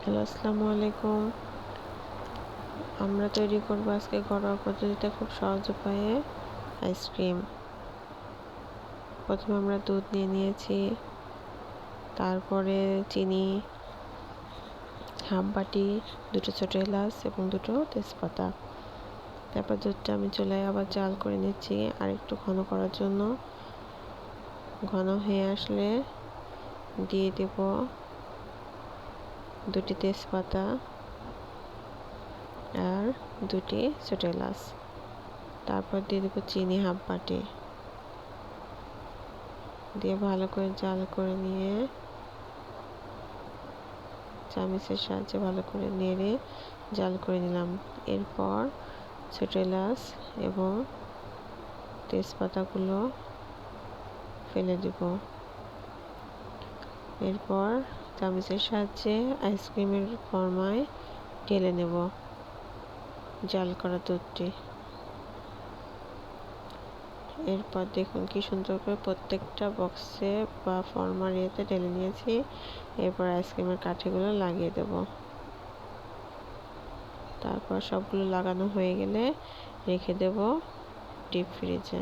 Hello, আসসালামু আলাইকুম। আমরা তৈরি করব আজকে ঘরোয়া পদ্ধতিতে খুব সহজ উপায়ে আইসক্রিম। প্রথমে আমরা দুধ নিয়ে নিয়েছি, তারপরে চিনি, হাফ বাটি, দুটো ছোটো এলাচ এবং দুটো তেজপাতা। তারপর দুধটা আমি চুলায় আবার জাল করে নিচ্ছি আর একটু ঘন করার জন্য। ঘন হয়ে আসলে দিয়ে দেব দুটি তেজপাতা আর দুটি ছোটো এলাচ। তারপর দিয়ে দেবো চিনি হাফ বাটি। দিয়ে ভালো করে জাল করে নিয়ে চামিচের সাহায্যে ভালো করে নেড়ে জাল করে নিলাম। এরপর ছোটো এলাচ এবং তেজপাতাগুলো ফেলে দেব। এরপর চামচের সাহায্যে আইসক্রিমের ফর্মায় ঢেলে নেব জাল করা দুধটি। এরপর দেখুন কি সুন্দর করে প্রত্যেকটা বক্সে বা ফর্মার ইয়েতে ঢেলে নিয়েছি। এরপর আইসক্রিমের কাঠিগুলো লাগিয়ে দেব। তারপর সবগুলো লাগানো হয়ে গেলে রেখে দেব ডিপ ফ্রিজে।